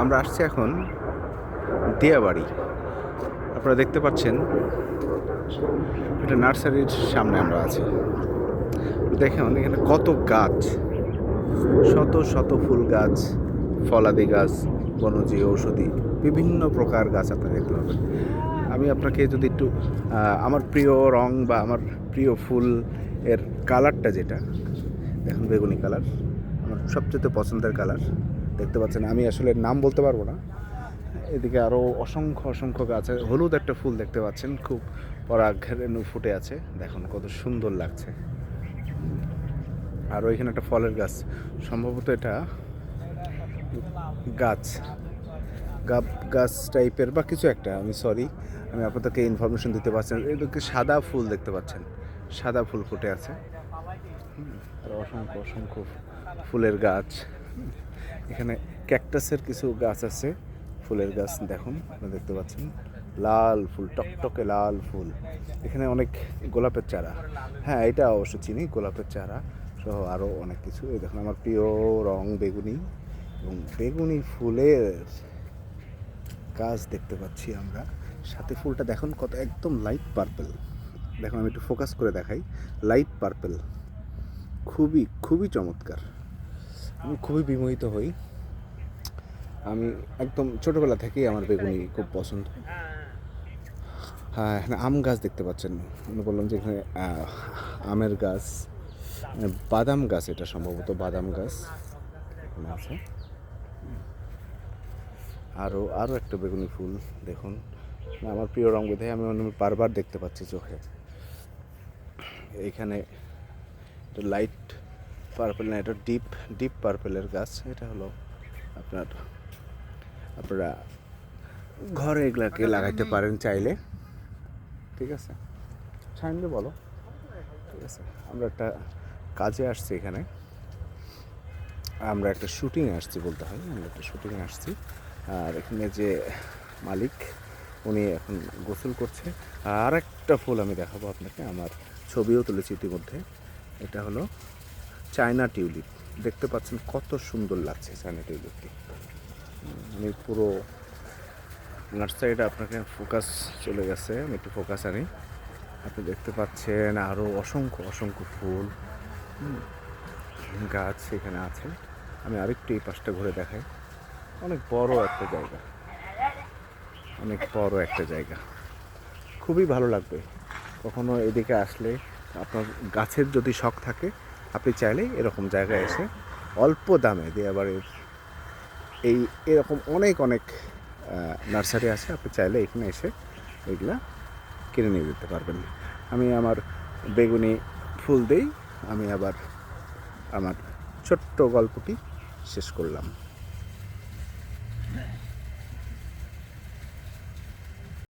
আমরা আসছি এখন দিয়াবাড়ি। আপনারা দেখতে পাচ্ছেন, এটা নার্সারির সামনে আমরা আছি। দেখেন, এখানে কত গাছ, শত শত ফুল গাছ, ফলাদি গাছ, বনজি, ঔষধি, বিভিন্ন প্রকার গাছ আপনারা দেখতে পাবেন। আমি আপনাকে যদি একটু আমার প্রিয় রং বা আমার প্রিয় ফুল এর কালারটা যেটা, দেখুন বেগুনি কালার, আমার সবচেয়ে পছন্দের কালার। দেখতে পাচ্ছেন, আমি আসলে নাম বলতে পারব না। এদিকে আরও অসংখ্য অসংখ্য গাছ হলুদ একটা ফুল দেখতে পাচ্ছেন, খুব পরাগরেণু ফুটে আছে। দেখুন কত সুন্দর লাগছে। আর ওইখানে একটা ফলের গাছ, সম্ভবত এটা গাছ, গাব, গাছ টাইপের বা কিছু একটা, আমি সরি, আমি আপনাদেরকে ইনফরমেশন দিতে পারছি। এদিকে সাদা ফুল দেখতে পাচ্ছেন, সাদা ফুল ফুটে আছে। অসংখ্য অসংখ্য ফুলের গাছ। এখানে ক্যাকটাসের কিছু গাছ আছে, ফুলের গাছ দেখুন, আপনারা দেখতে পাচ্ছেন, লাল ফুল, টকটকে লাল ফুল। এখানে অনেক গোলাপের চারা। হ্যাঁ এটা অবশ্য চিনি, গোলাপের চারা সহ আরও অনেক কিছু। এই দেখুন, আমার প্রিয় রং বেগুনি। এবং বেগুনি ফুলের গাছ দেখতে পাচ্ছি আমরা। সাথে ফুলটা দেখুন, কত একদম লাইট পার্পেল দেখুন, আমি একটু ফোকাস করে দেখাই। লাইট পার্পেল খুবই খুবই চমৎকার। আমি খুবই বিমোহিত হই। আমি একদম ছোটোবেলা থেকেই আমার বেগুনি খুব পছন্দ। হ্যাঁ এখানে আম গাছ দেখতে পাচ্ছেন। আমি বললাম যে এখানে আমের গাছ, বাদাম গাছ এটা সম্ভবত বাদাম গাছ আছে। আরও আরও একটা বেগুনি ফুল, দেখুন। আমার প্রিয় রঙ বোধহয় আমি অন্য বারবার দেখতে পাচ্ছি চোখে। এইখানে লাইট পার্পেল না, এটা ডিপ ডিপ পার্পেলের গাছ। এটা হলো আপনার, আপনারা ঘরে এগুলাকে লাগাইতে পারেন চাইলে। ঠিক আছে? সাইনলে বলো। ঠিক আছে? আমরা একটা কাজে আসছি এখানে। আমরা একটা শুটিংয়ে আসছি বলতে হয়। আমরা একটা শুটিংয়ে আসছি। আর এখানে যে মালিক, উনি এখন গোসল করছে। আর একটা ফুল আমি দেখাবো আপনাকে। আমার ছবিও তুলেছি ইতিমধ্যে। এটা হলো চায়না টিউলিপ। দেখতে পাচ্ছেন কত সুন্দর লাগছে চায়না টিউলিপটি। আমি পুরো নার্সারিটা আপনাকে ফোকাস চলে গেছে, আমি একটু ফোকাস আনি। আপনি দেখতে পাচ্ছেন আরও অসংখ্য অসংখ্য ফুল। গাছ এখানে আছে। আমি আরেকটু এই পাশটা ঘুরে দেখাই। অনেক বড় একটা জায়গা। অনেক বড় একটা জায়গা। খুবই ভালো লাগবে। কখনো এদিকে আসলে আপনার গাছের যদি শখ থাকে আপনি চাইলে এরকম জায়গায় এসে অল্প দামে দিয়ে আবার এই এরকম অনেক অনেক নার্সারি আছে, আপনি চাইলে এখানে এসে এগুলা কিনে নিয়ে যেতে পারবেন। আমি আমার বেগুনি ফুল দেই আমি আবার আমার ছোট্ট গল্পটি শেষ করলাম।